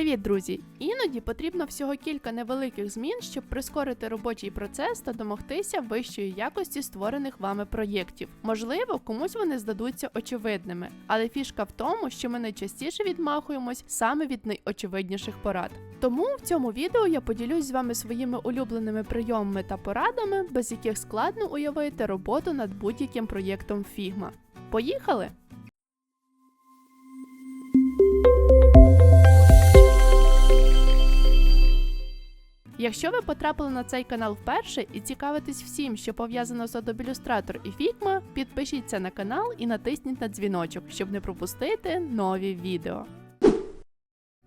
Привіт, друзі! Іноді потрібно всього кілька невеликих змін, щоб прискорити робочий процес та домогтися вищої якості створених вами проєктів. Можливо, комусь вони здадуться очевидними, але фішка в тому, що ми найчастіше відмахуємось саме від найочевидніших порад. Тому в цьому відео я поділюсь з вами своїми улюбленими прийомами та порадами, без яких складно уявити роботу над будь-яким проєктом Figma. Поїхали! Якщо ви потрапили на цей канал вперше і цікавитесь всім, що пов'язано з Adobe Illustrator і Figma, підпишіться на канал і натисніть на дзвіночок, щоб не пропустити нові відео.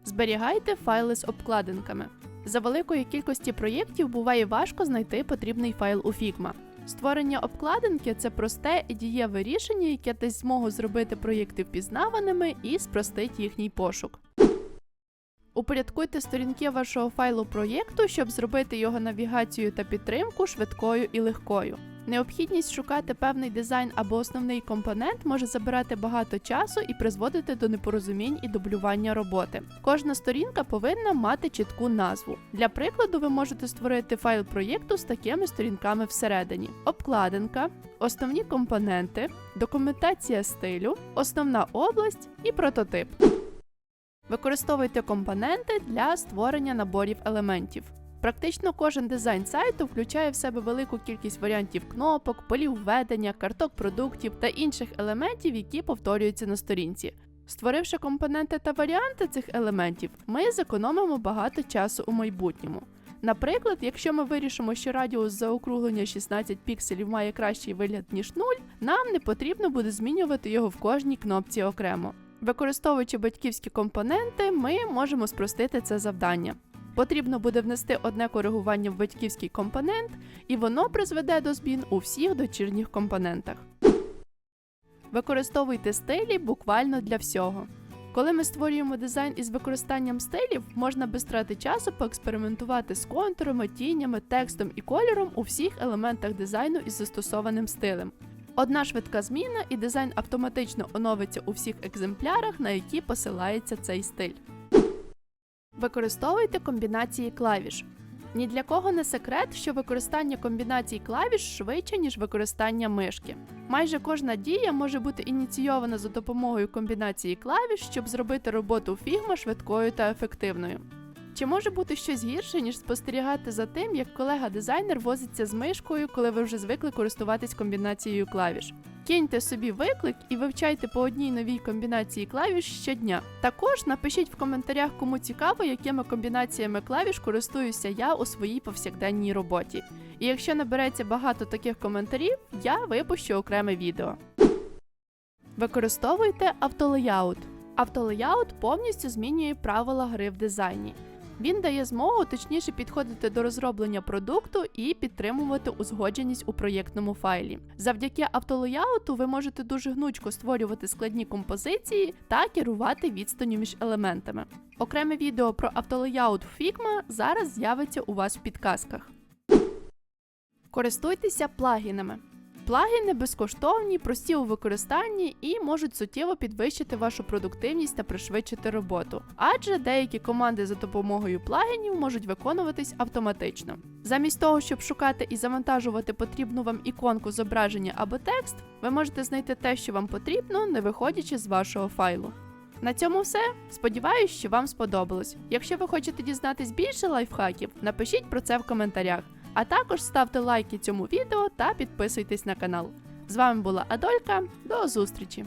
Зберігайте файли з обкладинками. За великої кількості проєктів буває важко знайти потрібний файл у Figma. Створення обкладинки це просте і дієве рішення, яке дасть змогу зробити проєкти впізнаваними і спростить їхній пошук. Упорядкуйте сторінки вашого файлу проєкту, щоб зробити його навігацію та підтримку швидкою і легкою. Необхідність шукати певний дизайн або основний компонент може забирати багато часу і призводити до непорозумінь і дублювання роботи. Кожна сторінка повинна мати чітку назву. Для прикладу, ви можете створити файл проєкту з такими сторінками всередині: обкладинка, основні компоненти, документація стилю, основна область і прототип. Використовуйте компоненти для створення наборів елементів. Практично кожен дизайн сайту включає в себе велику кількість варіантів кнопок, полів введення, карток продуктів та інших елементів, які повторюються на сторінці. Створивши компоненти та варіанти цих елементів, ми зекономимо багато часу у майбутньому. Наприклад, якщо ми вирішимо, що радіус заокруглення 16 пікселів має кращий вигляд ніж 0, нам не потрібно буде змінювати його в кожній кнопці окремо. Використовуючи батьківські компоненти, ми можемо спростити це завдання. Потрібно буде внести одне коригування в батьківський компонент, і воно призведе до змін у всіх дочірніх компонентах. Використовуйте стилі буквально для всього. Коли ми створюємо дизайн із використанням стилів, можна без трати часу поекспериментувати з контурами, тінями, текстом і кольором у всіх елементах дизайну із застосованим стилем. Одна швидка зміна, і дизайн автоматично оновиться у всіх екземплярах, на які посилається цей стиль. Використовуйте комбінації клавіш. Ні для кого не секрет, що використання комбінацій клавіш швидше, ніж використання мишки. Майже кожна дія може бути ініційована за допомогою комбінації клавіш, щоб зробити роботу Figma швидкою та ефективною. Чи може бути щось гірше, ніж спостерігати за тим, як колега-дизайнер возиться з мишкою, коли ви вже звикли користуватись комбінацією клавіш? Киньте собі виклик і вивчайте по одній новій комбінації клавіш щодня. Також напишіть в коментарях, кому цікаво, якими комбінаціями клавіш користуюся я у своїй повсякденній роботі. І якщо набереться багато таких коментарів, я випущу окреме відео. Використовуйте автолеяут. Автолеяут повністю змінює правила гри в дизайні. Він дає змогу точніше підходити до розроблення продукту і підтримувати узгодженість у проєктному файлі. Завдяки автолеяуту ви можете дуже гнучко створювати складні композиції та керувати відстанню між елементами. Окреме відео про автолеяут в Figma зараз з'явиться у вас в підказках. Користуйтеся плагінами. Плагіни безкоштовні, прості у використанні і можуть суттєво підвищити вашу продуктивність та пришвидшити роботу, адже деякі команди за допомогою плагінів можуть виконуватись автоматично. Замість того, щоб шукати і завантажувати потрібну вам іконку зображення або текст, ви можете знайти те, що вам потрібно, не виходячи з вашого файлу. На цьому все. Сподіваюсь, що вам сподобалось. Якщо ви хочете дізнатись більше лайфхаків, напишіть про це в коментарях. А також ставте лайки цьому відео та підписуйтесь на канал. З вами була Адолька. До зустрічі!